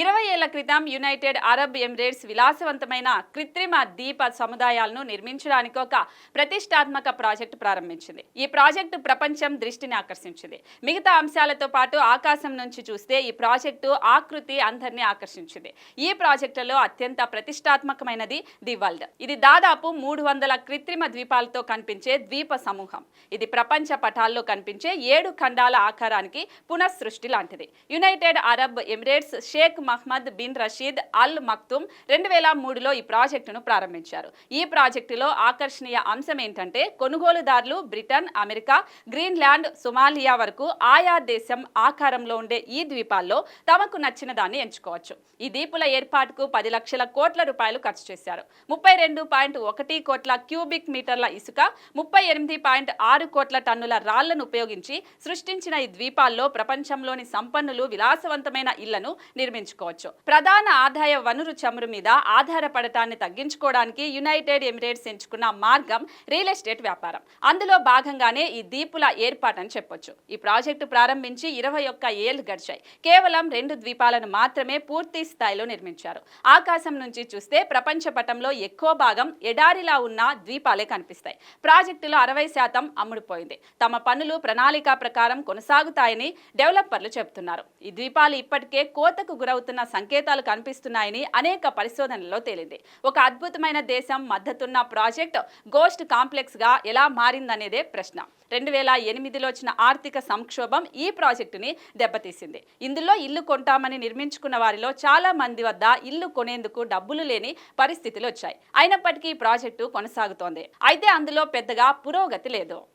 ఇరవై ఏళ్ళ క్రితం యునైటెడ్ అరబ్ ఎమిరేట్స్ విలాసవంతమైన కృత్రిమ దీప సముదాయాలను నిర్మించడానికి ఒక ప్రతిష్టాత్మక ప్రాజెక్టు ప్రారంభించింది. ఈ ప్రాజెక్టు ప్రపంచం దృష్టిని ఆకర్షించింది. మిగతా అంశాలతో పాటు ఆకాశం నుంచి చూస్తే ఈ ప్రాజెక్టు ఆకృతి అందరినీ ఆకర్షించింది. ఈ ప్రాజెక్టులో అత్యంత ప్రతిష్టాత్మకమైనది ది వరల్డ్. ఇది దాదాపు మూడు వందల కృత్రిమ ద్వీపాలతో కనిపించే ద్వీప సమూహం. ఇది ప్రపంచ పటాల్లో కనిపించే ఏడు ఖండాల ఆకారానికి పునఃసృష్టి లాంటిది. United Arab Emirates Sheikh Mohammed bin Rashid Al Maktoum రెండు వేల మూడులో ఈ ప్రాజెక్టును ప్రారంభించారు. ఈ ప్రాజెక్టులో ఆకర్షణీయ అంశం ఏంటంటే కొనుగోలుదారులు బ్రిటన్ అమెరికా గ్రీన్లాండ్ సొమాలియా వరకు ఆయా దేశం ఆకారంలో ఉండే ఈ ద్వీపాల్లో తమకు నచ్చిన దాన్ని ఎంచుకోవచ్చు. ఈ దీపుల ఏర్పాటుకు పది లక్షల కోట్ల రూపాయలు ఖర్చు చేశారు. ముప్పై రెండు పాయింట్ ఒకటి కోట్ల క్యూబిక్ మీటర్ల ఇసుక ముప్పై ఎనిమిది పాయింట్ ఆరు కోట్ల టన్నుల రాళ్ళను ఉపయోగించి సృష్టించిన ఈ ద్వీపాల్లో ప్రపంచంలోని సంపన్నులు విలాసవంతమైన ఇళ్ళను నిర్మించుకోవచ్చు ప్రధాన ఆదాయ వనరు చమురు మీద ఆధారపడటాన్ని తగ్గించుకోవడానికి యునైటెడ్ ఎమిరేట్స్ ఎంచుకున్న మార్గం రియల్ ఎస్టేట్ వ్యాపారం. అందులో భాగంగానే ఈ దీపుల ఏర్పాటని చెప్పొచ్చు. ఈ ప్రాజెక్టు ప్రారంభించి ఇరవై ఒక్క ఏళ్ళు గడిచాయి. కేవలం రెండు ద్వీపాలను మాత్రమే పూర్తి స్థాయిలో నిర్మించారు. ఆకాశం నుంచి చూస్తే ప్రపంచ పటంలో ఎక్కువ భాగం ఎడారిలా ఉన్న ద్వీపాలే కనిపిస్తాయి. ప్రాజెక్టులో అరవై శాతం అమ్ముడుపోయింది. తమ పనులు ప్రణాళిక ప్రకారం కొనసాగుతాయని డెవలపర్లు చెబుతున్నారు. ఈ ద్వీపాలు ఇప్పటికే కోతకు తయారవుతున్న సంకేతాలు కనిపిస్తున్నాయని అనేక పరిశోధనల్లో తేలింది. ఒక అద్భుతమైన దేశం మద్దతున్న ప్రాజెక్ట్ గోస్ట్ కాంప్లెక్స్గా ఎలా మారిందనేదే ప్రశ్న. రెండు వేల ఎనిమిదిలో వచ్చిన ఆర్థిక సంక్షోభం ఈ ప్రాజెక్టుని దెబ్బతీసింది. ఇందులో ఇల్లు కొంటామని నిర్మించుకున్న వారిలో చాలా మంది వద్ద ఇల్లు కొనేందుకు డబ్బులు లేని పరిస్థితులు వచ్చాయి అయినప్పటికీ ఈ ప్రాజెక్టు కొనసాగుతోంది. అయితే అందులో పెద్దగా పురోగతి లేదు.